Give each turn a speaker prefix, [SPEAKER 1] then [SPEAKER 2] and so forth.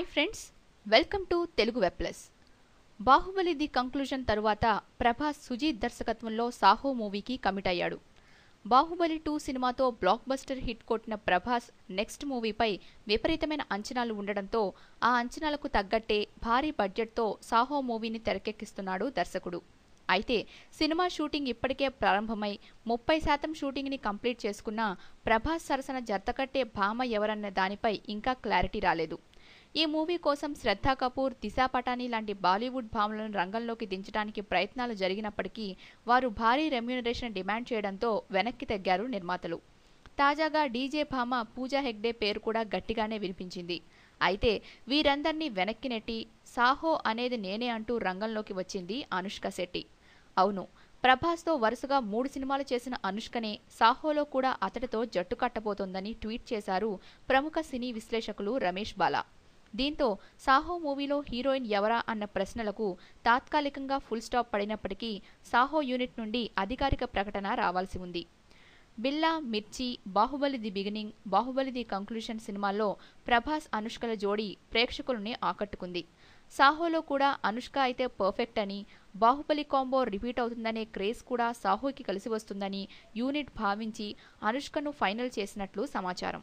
[SPEAKER 1] Welcome to Telugu web plus Baahubali the conclusion తరువాత ప్రభాస్ సుజీత్ దర్శకత్వంలో సాహో మూవీకి కమిట్ అయ్యాడు. బాహుబలి టూ సినిమాతో బ్లాక్ బస్టర్ హిట్ కొట్టిన ప్రభాస్ నెక్స్ట్ మూవీపై విపరీతమైన అంచనాలు ఉండడంతో ఆ అంచనాలకు తగ్గట్టే భారీ బడ్జెట్తో సాహో మూవీని తెరకెక్కిస్తున్నాడు దర్శకుడు. అయితే సినిమా షూటింగ్ ఇప్పటికే ప్రారంభమై ముప్పై శాతం షూటింగ్ని కంప్లీట్ చేసుకున్న ప్రభాస్ సరసన జర్తకట్టే భామ ఎవరన్న దానిపై ఇంకా క్లారిటీ రాలేదు. ఈ మూవీ కోసం శ్రద్ధా కపూర్ దిశా పటానీ లాంటి బాలీవుడ్ భామలను రంగంలోకి దించడానికి ప్రయత్నాలు జరిగినప్పటికీ వారు భారీ రెమ్యూనరేషన్ డిమాండ్ చేయడంతో వెనక్కి తగ్గారు నిర్మాతలు. తాజాగా డీజే భామ పూజా హెగ్డే పేరు కూడా గట్టిగానే వినిపించింది. అయితే వీరందర్నీ వెనక్కి నెట్టి సాహో అనేది నేనే అంటూ రంగంలోకి వచ్చింది అనుష్క శెట్టి. అవును ప్రభాస్తో వరుసగా మూడు సినిమాలు చేసిన అనుష్కనే సాహోలో కూడా అతడితో జట్టు కట్టబోతోందని ట్వీట్ చేశారు ప్రముఖ సినీ విశ్లేషకులు రమేష్ బాలా. దీంతో సాహో మూవీలో హీరోయిన్ ఎవరా అన్న ప్రశ్నలకు తాత్కాలికంగా ఫుల్ స్టాప్ పడినప్పటికీ సాహో యూనిట్ నుండి అధికారిక ప్రకటన రావాల్సి ఉంది. Billa Mirchi Baahubali the beginning Baahubali the conclusion సినిమాల్లో ప్రభాస్ అనుష్కల జోడీ ప్రేక్షకులని ఆకట్టుకుంది. సాహోలో కూడా అనుష్క అయితే పర్ఫెక్ట్ అని బాహుబలి కాంబో రిపీట్ అవుతుందనే క్రేజ్ కూడా సాహోకి కలిసి వస్తుందని యూనిట్ భావించి అనుష్కను ఫైనల్ చేసినట్లు సమాచారం.